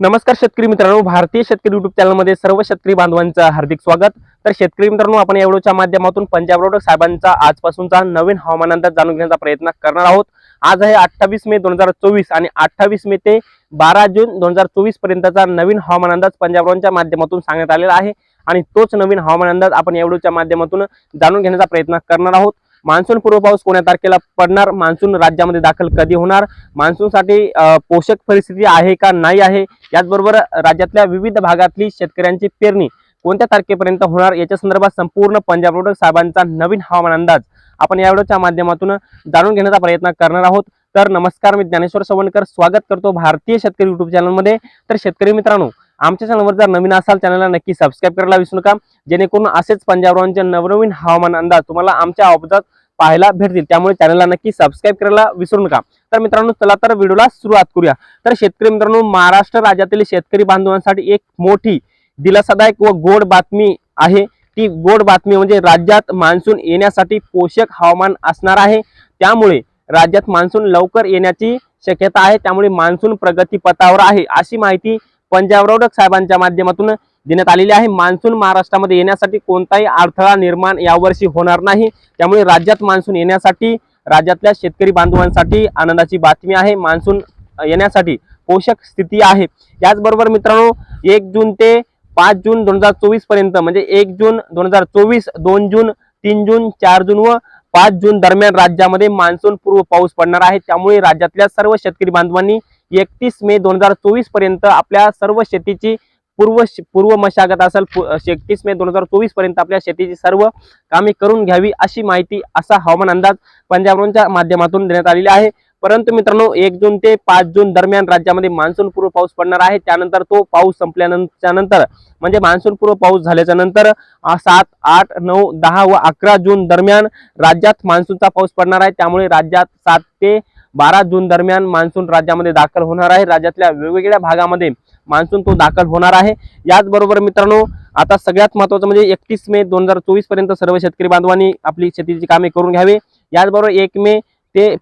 नमस्कार शेतकरी मित्रांनो भारतीय शेतकरी युट्यूब चॅनलमध्ये सर्व शेतकरी बांधवांचं हार्दिक स्वागत. तर शेतकरी मित्रांनो आपण या व्हिडिओच्या माध्यमातून पंजाब रोड साहेबांचा आजपासूनचा नवीन हवामान अंदाज जाणून घेण्याचा प्रयत्न करणार आहोत. आज आहे अठ्ठावीस मे दोन हजार चोवीस आणि अठ्ठावीस मे ते बारा जून दोन हजार चोवीस पर्यंतचा नवीन हवामान अंदाज पंजाब रोडच्या माध्यमातून सांगण्यात आलेला आहे. आणि तोच नवीन हवामान अंदाज आपण या व्हिडिओच्या माध्यमातून जाणून घेण्याचा प्रयत्न करणार आहोत. मान्सून पूर्व पाऊस कोण्या तारखेला पडणार? मान्सून राज्यामध्ये दाखल कधी होणार? मान्सूनसाठी पोषक परिस्थिती आहे का नाही आहे? याचबरोबर राज्यातल्या विविध भागातली शेतकऱ्यांची पेरणी कोणत्या तारखेपर्यंत होणार? याच्या संदर्भात संपूर्ण पंजाब रोड साहेबांचा नवीन हवामान अंदाज आपण या व्हिडिओच्या माध्यमातून जाणून घेण्याचा प्रयत्न करणार आहोत. तर नमस्कार मी ज्ञानेश्वर सवणकर स्वागत करतो भारतीय शेतकरी युट्यूब चॅनलमध्ये तर शेतकरी मित्रांनो आमच्या चॅनलवर जर नवीन असाल चॅनलला नक्की सबस्क्राईब करायला विसरू नका. जेणेकरून असेच पंजाबरावांचे नवनवीन हवामान अंदाज तुम्हाला आमच्या अवजात पाहायला भेटतील. त्यामुळे चॅनलला नक्की सबस्क्राईब करायला विसरू नका. तर मित्रांनो चला तर व्हिडिओला सुरुवात करूया. तर शेतकरी मित्रांनो महाराष्ट्र राज्यातील शेतकरी बांधवांसाठी एक मोठी दिलासादायक व गोड बातमी आहे. ती गोड बातमी म्हणजे राज्यात मान्सून येण्यासाठी पोषक हवामान असणार आहे. त्यामुळे राज्यात मान्सून लवकर येण्याची शक्यता आहे. त्यामुळे मान्सून प्रगतीपथावर आहे. अशी माहिती पंजाब रोडक साहेबांच्या माध्यमातून देण्यात आलेली आहे. मान्सून महाराष्ट्रामध्ये येण्यासाठी कोणताही अडथळा निर्माण यावर्षी होणार नाही. त्यामुळे राज्यात मान्सून येण्यासाठी राज्यातल्या शेतकरी बांधवांसाठी आनंदाची बातमी आहे. मान्सून येण्यासाठी पोषक स्थिती आहे. याचबरोबर मित्रांनो एक जून ते पाच जून दोन हजार चोवीसपर्यंत म्हणजे एक जून दोन हजार चोवीस दोन जून तीन जून चार जून व पाच जून दरम्यान राज्यामध्ये मान्सून पूर्व पाऊस पडणार आहे. त्यामुळे राज्यातल्या सर्व शेतकरी बांधवांनी एकतीस मे दोन हजार चोवीसपर्यंत आपल्या सर्व शेतीची पूर्व पूर्व मशागत असेल एकतीस मे दोन हजार चोवीसपर्यंत आपल्या शेतीची सर्व कामे करून घ्यावी अशी माहिती असा हवामान अंदाज पंजाबच्या माध्यमातून देण्यात आलेली आहे. परंतु मित्रांनो एक जून ते पाच जून दरम्यान राज्यामध्ये मान्सून पूर्व पाऊस पडणार आहे. त्यानंतर तो पाऊस संपल्यानंतर नंतर म्हणजे मान्सून पूर्व पाऊस झाल्याच्यानंतर सात आठ नऊ दहा व अकरा जून दरम्यान राज्यात मान्सूनचा पाऊस पडणार आहे. त्यामुळे राज्यात सात ते बारा जून दरम्यान मान्सून राज्यामध्ये दाखल होणार आहे. राज्यातल्या वेगवेगळ्या भागामध्ये मान्सून तो दाखल होणार आहे. याचबरोबर मित्रांनो आता सगळ्यात महत्वाचं म्हणजे एकतीस मे दोन हजार चोवीसपर्यंत सर्व शेतकरी बांधवांनी आपली शेतीची कामे करून घ्यावे. याचबरोबर एक मे ते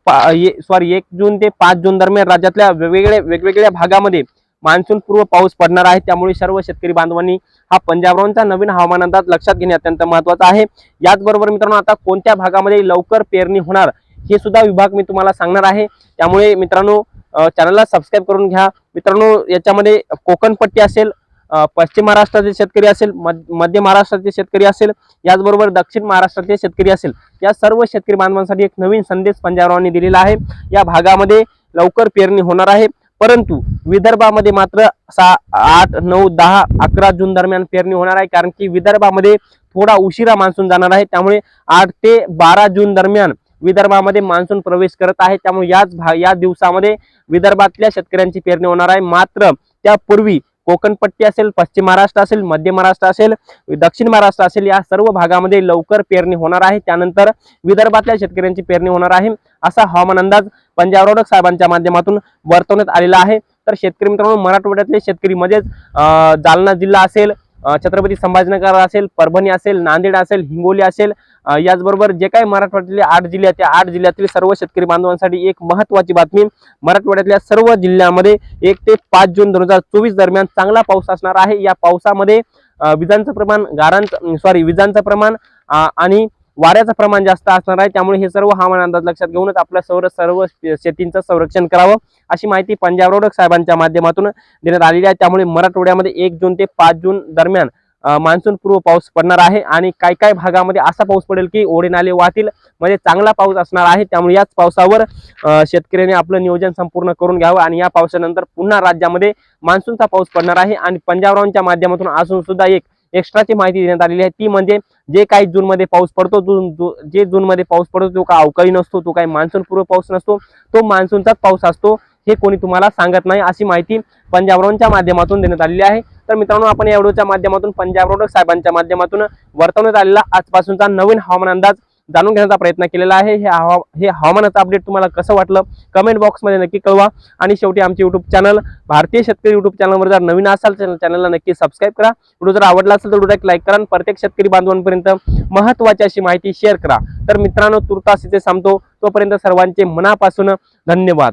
सॉरी एक जून ते पाच जून दरम्यान राज्यातल्या वेगवेगळ्या वेगवेगळ्या भागामध्ये मान्सून पूर्व पाऊस पडणार आहे. त्यामुळे सर्व शेतकरी बांधवांनी हा पंजाबरावांचा नवीन हवामान अंदाज लक्षात घेणे अत्यंत महत्त्वाचा आहे. याचबरोबर मित्रांनो आता कोणत्या भागामध्ये लवकर पेरणी होणार हे सुद्धा विभाग मी तुम्हाला सांगणार आहे. त्यामुळे मित्रांनो चॅनलला सबस्क्राईब करून घ्या. मित्रांनो याच्यामध्ये कोकणपट्टी असेल पश्चिम महाराष्ट्राचे शेतकरी असेल मध्य महाराष्ट्राचे शेतकरी असेल याचबरोबर दक्षिण महाराष्ट्राचे शेतकरी असेल या सर्व शेतकरी बांधवांसाठी एक नवीन संदेश पंजाबरावांनी दिलेला आहे. या भागामध्ये लवकर पेरणी होणार आहे. परंतु विदर्भामध्ये मात्र सहा आठ नऊ दहा अकरा जून दरम्यान पेरणी होणार आहे. कारण की विदर्भामध्ये थोडा उशिरा मान्सून जाणार आहे. त्यामुळे आठ ते बारा जून दरम्यान विदर्भामध्ये मान्सून प्रवेश करत आहे. त्यामुळे याच भा या दिवसामध्ये विदर्भातल्या शेतकऱ्यांची पेरणी होणार आहे. मात्र त्यापूर्वी कोकणपट्टी असेल पश्चिम महाराष्ट्र असेल मध्य महाराष्ट्र असेल दक्षिण महाराष्ट्र असेल या सर्व भागामध्ये लवकर पेरणी होणार आहे. त्यानंतर विदर्भातल्या शेतकऱ्यांची पेरणी होणार आहे. असा हवामान अंदाज पंजाब रोडक साहेबांच्या माध्यमातून वर्तवण्यात आलेला आहे. तर शेतकरी मित्रांनो मराठवाड्यातले शेतकरी म्हणजेच जालना जिल्हा असेल छत्रपती संभाजीनगर असेल परभणी असेल नांदेड असेल हिंगोली असेल याचबरोबर जे काही मराठवाड्यातले आठ जिल्हे आहेत त्या आठ जिल्ह्यातील सर्व शेतकरी बांधवांसाठी एक महत्वाची बातमी मराठवाड्यातल्या सर्व जिल्ह्यामध्ये एक ते पाच जून दोन हजार चोवीस दरम्यान चांगला पाऊस असणार आहे. या पावसामध्ये विजांचं प्रमाण गारांचं सॉरी विजांचं प्रमाण आणि वाऱ्याचं प्रमाण जास्त असणार आहे. त्यामुळे हे सर्व हवामान अंदाज लक्षात घेऊनच आपल्या सर्व सर्व शेतींचं संरक्षण करावं. अशी माहिती पंजाब रोडक साहेबांच्या माध्यमातून देण्यात आलेली आहे. त्यामुळे मराठवाड्यामध्ये एक जून ते पाच जून दरम्यान मान्सून पूर्व पाऊस पडणार आहे आणि काय काय भागामध्ये असा पाऊस पडेल की ओढे नाले वाहतील. म्हणजे चांगला पाऊस असणार आहे. त्यामुळे याच पावसावर शेतकऱ्याने शेतकऱ्यांनी आपलं नियोजन संपूर्ण करून घ्यावं आणि या पावसानंतर पुन्हा राज्यामध्ये मान्सूनचा पाऊस पडणार आहे. आणि पंजाबरावांच्या माध्यमातून अजून सुद्धा एक एक्स्ट्राची माहिती देण्यात आलेली आहे. ती म्हणजे जे काही जूनमध्ये पाऊस पडतो जून जे जूनमध्ये पाऊस पडतो तो काय अवकाळी नसतो तो काही मान्सून पूर्व पाऊस नसतो तो मान्सूनचाच पाऊस असतो हे कोणी तुम्हाला सांगत नाही अशी माहिती पंजाबरावांच्या माध्यमातून देण्यात आलेली आहे. तर मित्रांनो आपण या व्हिडिओच्या माध्यमातून पंजाब साहेबांच्या माध्यमातून वर्तवण्यात आलेला आजपासूनचा नवीन हवामान अंदाज जाणून घेण्याचा प्रयत्न केलेला आहे. हे हवा हे हवामानाचं अपडेट तुम्हाला कसं वाटलं? कमेंट बॉक्समध्ये नक्की कळवा. आणि शेवटी आमचे युट्यूब चॅनल भारतीय शेतकरी युट्यूब चॅनलवर जर नवीन असाल चॅनल चॅनलला नक्की सबस्क्राईब करा. व्हिडिओ जर आवडला असेल तर व्हिडिओ एक लाईक करा आणि प्रत्येक शेतकरी बांधवांपर्यंत महत्त्वाची अशी माहिती शेअर करा. तर मित्रांनो तुर्तास इथे सांगतो तोपर्यंत सर्वांचे मनापासून धन्यवाद.